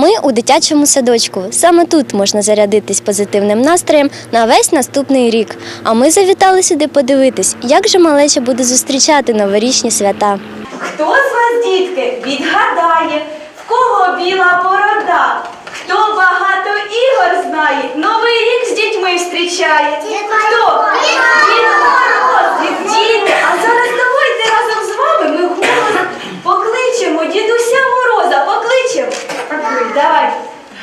Ми у дитячому садочку. Саме тут можна зарядитись позитивним настроєм на весь наступний рік. А ми завітали сюди подивитись, як же малеча буде зустрічати новорічні свята. Хто з вас, дітки, відгадає, в кого біла борода? Хто багато ігор знає, новий рік з дітьми зустрічає? Хто? Дід Мороз, діти. А зараз давайте разом з вами ми голос покличемо дідуся Мороза, покличемо. Давай.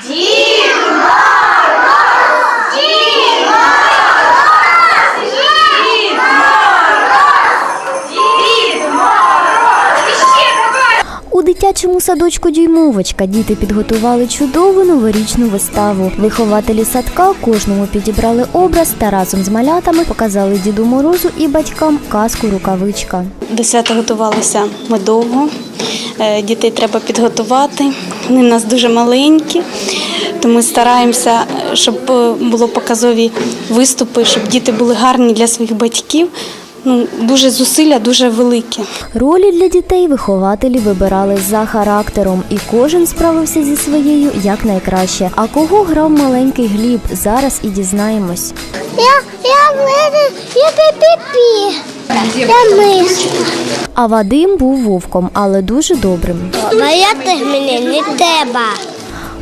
Дід Мороз! Дід Мороз! Дід Мороз! Дід Мороз! І ще давай! У дитячому садочку Дюймовочка діти підготували чудову новорічну виставу. Вихователі садка кожному підібрали образ та разом з малятами показали Діду Морозу і батькам казку рукавичка. До свята готувалися ми довго. Е, Дітей треба підготувати. Вони в нас дуже маленькі, тому стараємося, щоб е, було показові виступи, щоб діти були гарні для своїх батьків. Ну, дуже зусилля, дуже великі. Ролі для дітей вихователі вибирали за характером, і кожен справився зі своєю якнайкраще. А кого грав маленький Гліб, зараз і дізнаємось. Я, я, я, я пі-пі-пі. Я мишка. А Вадим був вовком, але дуже добрим. Бояти мені не треба.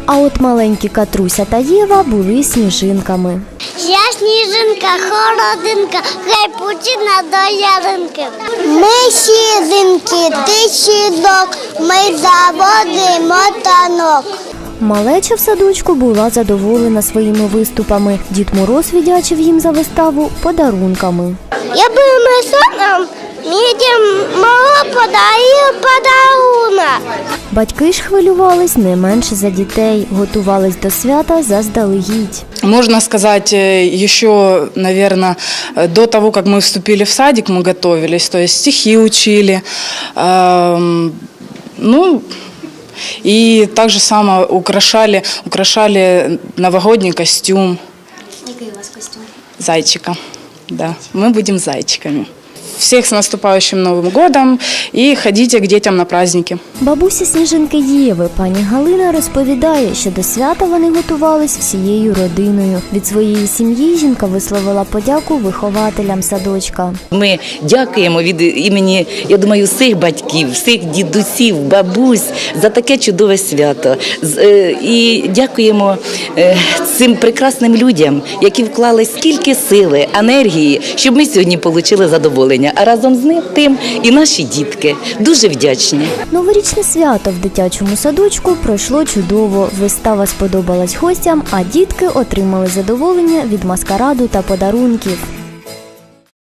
А от маленькі Катруся та Єва були сніжинками. Я сніжинка, холодинка, хай пучина до ялинки. Ми сіринки, ти сідок, ми заводимо танок. Малеча в садочку була задоволена своїми виступами. Дід Мороз віддячив їм за виставу подарунками. Я масоном, мне Дед Мороз подарил подарунок. Батьки ж хвилювались не менше за дітей, готувались до свята заздалегідь. Можно сказать, э, еще, наверное, до того, как мы вступили в садик, мы готовились, то есть стихи учили. эм, Ну, и так же само украшали, украшали новогодний костюм. Який у вас костюм? Зайчика. Да, мы будем зайчиками. Всех с наступающим Новым годом и ходите к детям на праздники. Бабуся сніжинки Єви, пані Галина, розповідає, що до свята вони готувались всією родиною. Від своєї сім'ї жінка висловила подяку вихователям садочка. Ми дякуємо від імені, я думаю, всіх батьків, всіх дідусів, бабусь за таке чудове свято. Е, І дякуємо е, цим прекрасним людям, які вклали скільки сили, енергії, щоб ми сьогодні отримали задоволення. А разом з ним тим і наші дітки. Дуже вдячні. Новорічне свято в дитячому садочку пройшло чудово. Вистава сподобалась гостям, а дітки отримали задоволення від маскараду та подарунків.